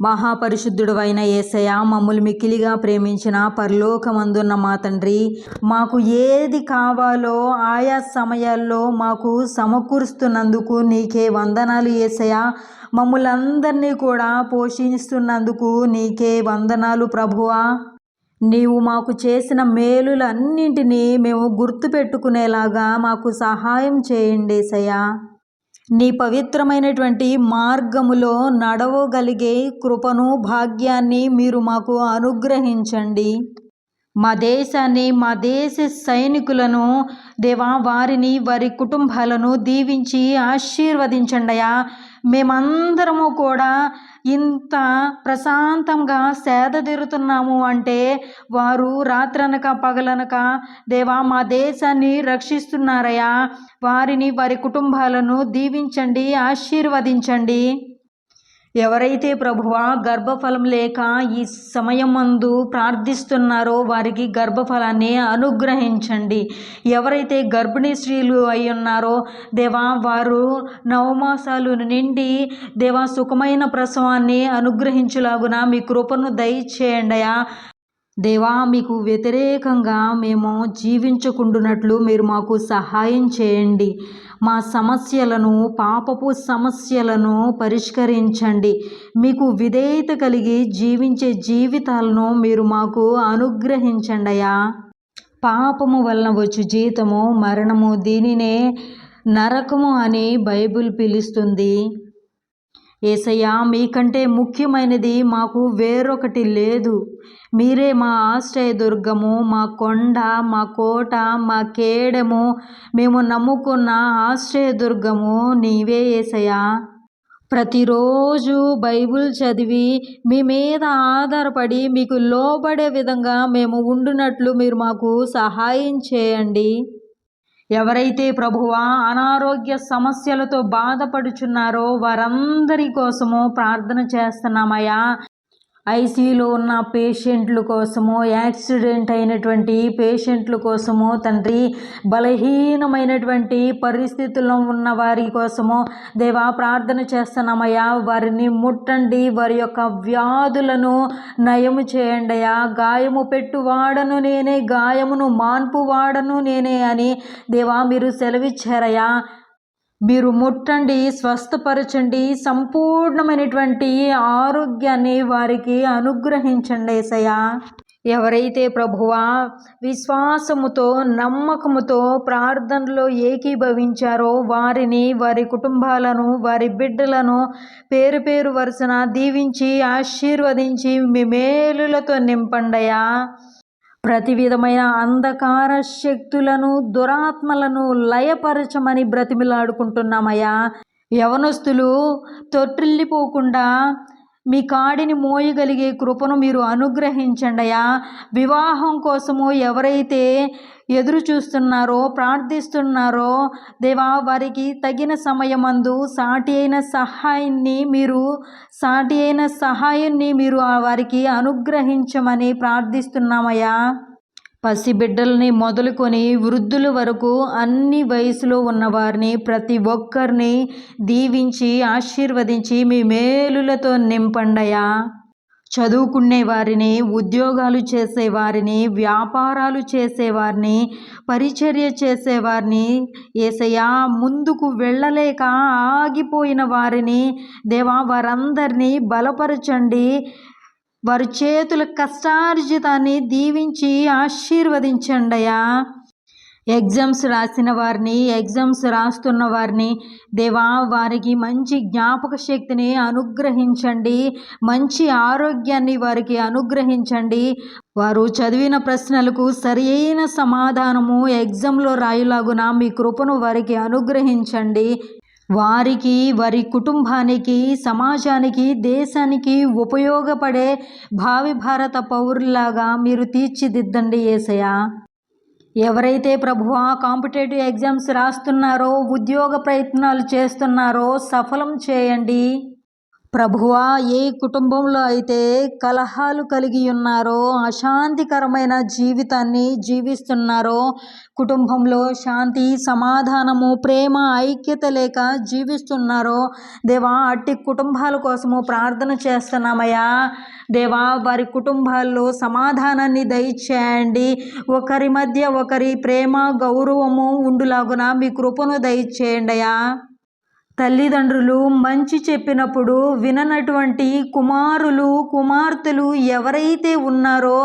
మహాపరిశుద్ధుడు అయిన ఏసయ మమ్మల్ని మిక్కిలిగా ప్రేమించిన పరలోకమందున్న మా తండ్రి మాకు ఏది కావాలో ఆయా సమయాల్లో మాకు సమకూరుస్తున్నందుకు నీకే వందనాలు ఏసయ మమ్మలందరినీ అందరినీ కూడా పోషిస్తున్నందుకు నీకే వందనాలు ప్రభువా. నీవు మాకు చేసిన మేలులన్నింటినీ మేము గుర్తుపెట్టుకునేలాగా మాకు సహాయం చేయండి సయా నీ పవిత్రమైనటువంటి మార్గములో నడవగలిగే కృపను భాగ్యాన్ని మీరు మాకు అనుగ్రహించండి. మా దేశాన్ని మా దేశ సైనికులను దేవా వారిని వారి కుటుంబాలను దీవించి ఆశీర్వదించండియా మేమందరము కూడా ఇంత ప్రశాంతంగా సేద తీరుతున్నాము అంటే వారు రాత్రనక పగలనక దేవా మా దేశాన్ని రక్షిస్తున్నారయ్యా వారిని వారి కుటుంబాలను దీవించండి ఆశీర్వదించండి. ఎవరైతే ప్రభువా గర్భఫలం లేక ఈ సమయమందు ప్రార్థిస్తున్నారో వారికి గర్భఫలాన్ని అనుగ్రహించండి. ఎవరైతే గర్భిణీ స్త్రీలు అయి ఉన్నారో దేవా వారు నవమాసాలు నిండి దేవా సుఖమైన ప్రసవాన్ని అనుగ్రహించులాగున మీ కృపను దయచేయండియా దేవా మీకు వ్యతిరేకంగా మేము జీవించకుండునట్లు మీరు మాకు సహాయం చేయండి. మా సమస్యలను పాపపు సమస్యలను పరిష్కరించండి. మీకు విధేయత కలిగి జీవించే జీవితాలను మీరు మాకు అనుగ్రహించండి అయ్యా. పాపము వలన వచ్చు జీతము మరణము దీనినే నరకము అని బైబిల్ పిలుస్తుంది. ఏసయ్యా మీకంటే ముఖ్యమైనది మాకు వేరొకటి లేదు. మీరే మా ఆశ్రయదుర్గము మా కొండ మా కోట మా కేడము. మేము నమ్ముకున్న ఆశ్రయదుర్గము నీవే ఏసయ్యా. ప్రతిరోజు బైబిల్ చదివి మీ మీద ఆధారపడి మీకు లోబడే విధంగా మేము ఉండునట్లు మీరు మాకు సహాయం చేయండి. ఎవరైతే ప్రభువా అనారోగ్య సమస్యలతో బాధపడుచున్నారో వారందరి కోసము ప్రార్థన చేస్తున్నామయ్యా. ఐసీయూలో ఉన్న పేషెంట్ల కోసము యాక్సిడెంట్ అయినటువంటి పేషెంట్ల కోసము తండ్రి బలహీనమైనటువంటి పరిస్థితుల్లో ఉన్న వారి కోసము దేవా ప్రార్థన చేస్తున్నామయ్యా. వారిని ముట్టండి. వారి యొక్క వ్యాధులను నయము చేయండి అయ్యా. గాయము పెట్టువాడను నేనే గాయమును మాన్పు వాడను నేనే అని దేవా మీరు సెలవిచ్చారయ్యా. మీరు ముట్టండి స్వస్థపరచండి సంపూర్ణమైనటువంటి ఆరోగ్యాన్ని వారికి అనుగ్రహించండి ఏసయ్యా. ఎవరైతే ప్రభువా విశ్వాసముతో నమ్మకముతో ప్రార్థనలో ఏకీభవించారో వారిని వారి కుటుంబాలను వారి బిడ్డలను పేరు పేరు వరుసన దీవించి ఆశీర్వదించి మీ మేలులతో నింపండయా ప్రతి విధమైన అంధకార శక్తులను దురాత్మలను లయపరచమని బ్రతిమిలాడుకుంటున్నామయ్యా. యవనస్తులు తొట్టిల్లిపోకుండా మీ కాడిని మోయగలిగే కృపను మీరు అనుగ్రహించండియా వివాహం కోసము ఎవరైతే ఎదురు చూస్తున్నారో ప్రార్థిస్తున్నారో దేవా వారికి తగిన సమయమందు సాటి అయిన సహాయాన్ని మీరు సాటి అయిన సహాయాన్ని మీరు వారికి అనుగ్రహించమని ప్రార్థిస్తున్నామయ్యా. పసిబిడ్డల్ని మొదలుకొని వృద్ధుల వరకు అన్ని వయసులో ఉన్నవారిని ప్రతి ఒక్కరిని దీవించి ఆశీర్వదించి మీ మేలులతో నింపండయా చదువుకునే వారిని ఉద్యోగాలు చేసేవారిని వ్యాపారాలు చేసేవారిని పరిచర్య చేసేవారిని ఏసయ్యా ముందుకు వెళ్ళలేక ఆగిపోయిన వారిని దేవా వారందరినీ బలపరచండి. వారి చేతుల కష్టార్జితాన్ని దీవించి ఆశీర్వదించండి అయ్యా ఎగ్జామ్స్ రాసిన వారిని ఎగ్జామ్స్ రాస్తున్న వారిని దేవా వారికి మంచి జ్ఞాపక శక్తిని అనుగ్రహించండి. మంచి ఆరోగ్యాన్ని వారికి అనుగ్రహించండి. వారు చదివిన ప్రశ్నలకు సరైన సమాధానము ఎగ్జామ్లో రాయులాగున మీ కృపను వారికి అనుగ్రహించండి. వారికి వారి కుటుంబానికి సమాజానికి దేశానికి ఉపయోగపడే భావి భారత పౌరులాగా మీరు తీర్చిదిద్దండి ఏసయా ఎవరైతే ప్రభువా కాంపిటేటివ్ ఎగ్జామ్స్ రాస్తున్నారో ఉద్యోగ ప్రయత్నాలు చేస్తున్నారో సఫలం చేయండి. ప్రభువా ఏ కుటుంబంలో అయితే కలహాలు కలిగి ఉన్నారో అశాంతికరమైన జీవితాన్ని జీవిస్తున్నారో కుటుంబంలో శాంతి సమాధానము ప్రేమ ఐక్యత లేక జీవిస్తున్నారో దేవా అట్టి కుటుంబాల కోసము ప్రార్థన చేస్తున్నామయ్యా. దేవా వారి కుటుంబాల్లో సమాధానాన్ని దయచేయండి. ఒకరి మధ్య ఒకరి ప్రేమ గౌరవము ఉండులాగున మీ కృపను దయచేయండి అయ్యా తల్లిదండ్రులు మంచి చెప్పినప్పుడు విననటువంటి కుమారులు కుమార్తెలు ఎవరైతే ఉన్నారో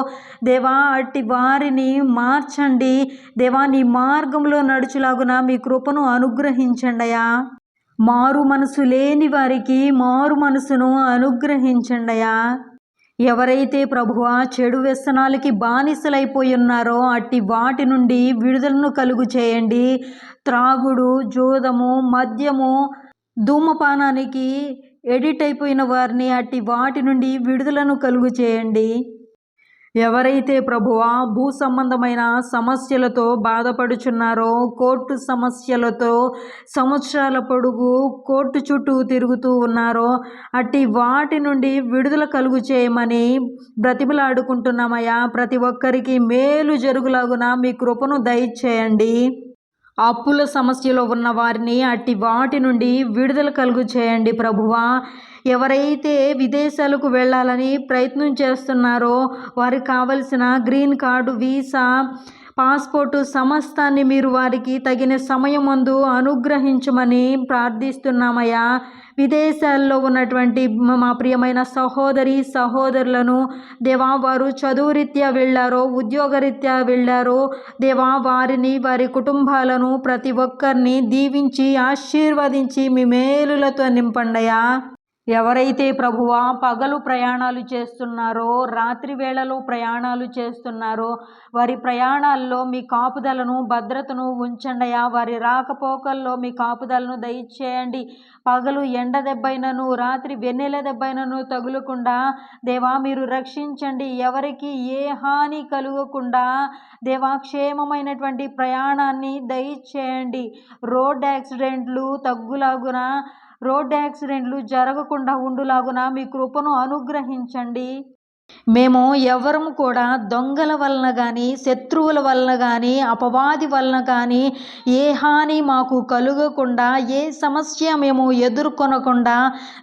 దేవా అట్టి వారిని మార్చండి. దేవా నీ మార్గంలో నడుచులాగున మీ కృపను అనుగ్రహించండియా మారు మనసు లేని వారికి మారు మనసును అనుగ్రహించండయా ఎవరైతే ప్రభువా చెడు వ్యసనాలకి బానిసలైపోయి ఉన్నారో అట్టి వాటి నుండి విడుదలను కలుగు చేయండి. త్రాగుడు జోదము మద్యము ధూమపానానికి ఎడిట్ అయిపోయిన వారిని అట్టి వాటి నుండి విడుదలను కలుగు చేయండి. ఎవరైతే ప్రభువా భూ సంబంధమైన సమస్యలతో బాధపడుచున్నారో కోర్టు సమస్యలతో సంవత్సరాల పొడుగు కోర్టు చుట్టూ తిరుగుతూ ఉన్నారో అట్టి వాటి నుండి విడుదల కలుగు చేయమని బ్రతిమలాడుకుంటున్నామయ్యా. ప్రతి ఒక్కరికి మేలు జరుగులాగున మీ కృపను దయచేయండి. అప్పుల సమస్యలో ఉన్న వారిని అట్టి వాటి నుండి విడుదల కలుగు చేయండి ప్రభువా. ఎవరైతే విదేశాలకు వెళ్ళాలని ప్రయత్నం చేస్తున్నారో వారికి కావలసిన గ్రీన్ కార్డు వీసా పాస్పోర్టు సమస్తాన్ని మీరు వారికి తగిన సమయం ముందు అనుగ్రహించమని ప్రార్థిస్తున్నామయ్యా. విదేశాల్లో ఉన్నటువంటి మా ప్రియమైన సహోదరి సహోదరులను దేవా వారు చదువురీత్యా వెళ్ళారో ఉద్యోగరీత్యా వెళ్ళారో దేవా వారిని వారి కుటుంబాలను ప్రతి ఒక్కరిని దీవించి ఆశీర్వదించి మీ మేలులతో నింపండయా ఎవరైతే ప్రభువా పగలు ప్రయాణాలు చేస్తున్నారో రాత్రి వేళలో ప్రయాణాలు చేస్తున్నారో వారి ప్రయాణాల్లో మీ కాపుదలను భద్రతను ఉంచండియా వారి రాకపోకల్లో మీ కాపుదలను దయచేయండి. పగలు ఎండ దెబ్బైనను రాత్రి వెన్నెల దెబ్బైనను తగులకుండా దేవా మీరు రక్షించండి. ఎవరికి ఏ హాని కలుగకుండా దేవా క్షేమమైనటువంటి ప్రయాణాన్ని దయచేయండి. రోడ్ యాక్సిడెంట్లు తగ్గులాగున రోడ్ యాక్సిడెంట్లు జరగకుండా ఉండులాగున మీ కృపను అనుగ్రహించండి. మేము ఎవరం కూడా దొంగల వలన కానీ శత్రువుల వలన కానీ అపవాది వలన కానీ ఏ హాని మాకు కలుగకుండా ఏ సమస్య మేము ఎదుర్కొనకుండా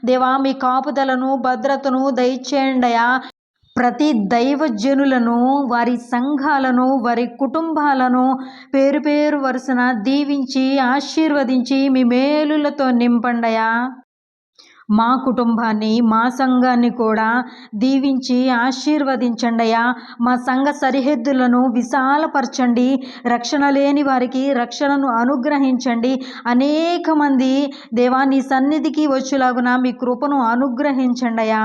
దేవా మీ కాపుదలను భద్రతను దయచేయండియా ప్రతి దైవజనులను వారి సంఘాలను వారి కుటుంబాలను పేరు పేరు వరుసన దీవించి ఆశీర్వదించి మీ మేలులతో నింపండయా. మా కుటుంబాన్ని మా సంఘాన్ని కూడా దీవించి ఆశీర్వదించండియా. మా సంఘ సరిహద్దులను విశాలపరచండి. రక్షణ లేని వారికి రక్షణను అనుగ్రహించండి. అనేక మంది దేవాన్ని సన్నిధికి వచ్చేలాగున మీ కృపను అనుగ్రహించండియా.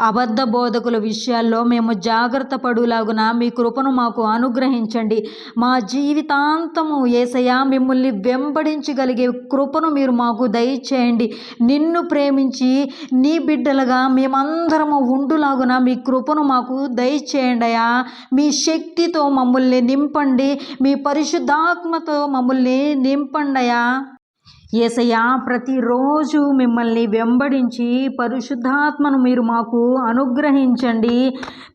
అబద్ధ బోధకుల విషయాల్లో మేము జాగ్రత్త పడులాగున మీ కృపను మాకు అనుగ్రహించండి. మా జీవితాంతము ఏసయా మిమ్మల్ని వెంబడించగలిగే కృపను మీరు మాకు దయచేయండి. నిన్ను ప్రేమించి నీ బిడ్డలుగా మేమందరము ఉండులాగున మీ కృపను మాకు దయచేయండియా మీ శక్తితో మమ్మల్ని నింపండి. మీ పరిశుద్ధాత్మతో మమ్మల్ని నింపండియా ఏసయ్యా ప్రతిరోజు మిమ్మల్ని వెంబడించి పరిశుద్ధాత్మను మీరు మాకు అనుగ్రహించండి.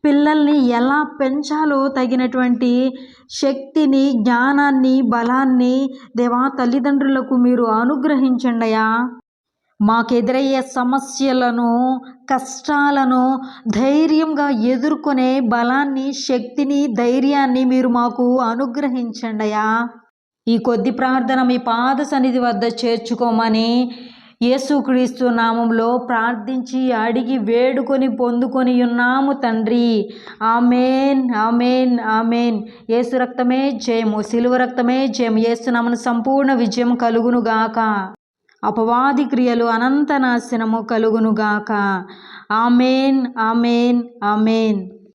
పిల్లల్ని ఎలా పెంచాలో తగినటువంటి శక్తిని జ్ఞానాన్ని బలాన్ని దేవా తల్లిదండ్రులకు మీరు అనుగ్రహించండియా మాకెదురయ్యే సమస్యలను కష్టాలను ధైర్యంగా ఎదుర్కొనే బలాన్ని శక్తిని ధైర్యాన్ని మీరు మాకు అనుగ్రహించండియా ఈ కొద్ది ప్రార్థన మీ పాద సన్నిధి వద్ద చేర్చుకోమని యేసుక్రీస్తు నామంలో ప్రార్థించి అడిగి వేడుకొని పొందుకొని ఉన్నాము తండ్రి. Amen amen amen. యేసు రక్తమే జయము సిలువ రక్తమే జయం ఏసునామను సంపూర్ణ విజయం కలుగునుగాక అపవాది క్రియలు అనంత నాశనము కలుగునుగాక ఆమెన్ ఆమెన్ ఆమెన్.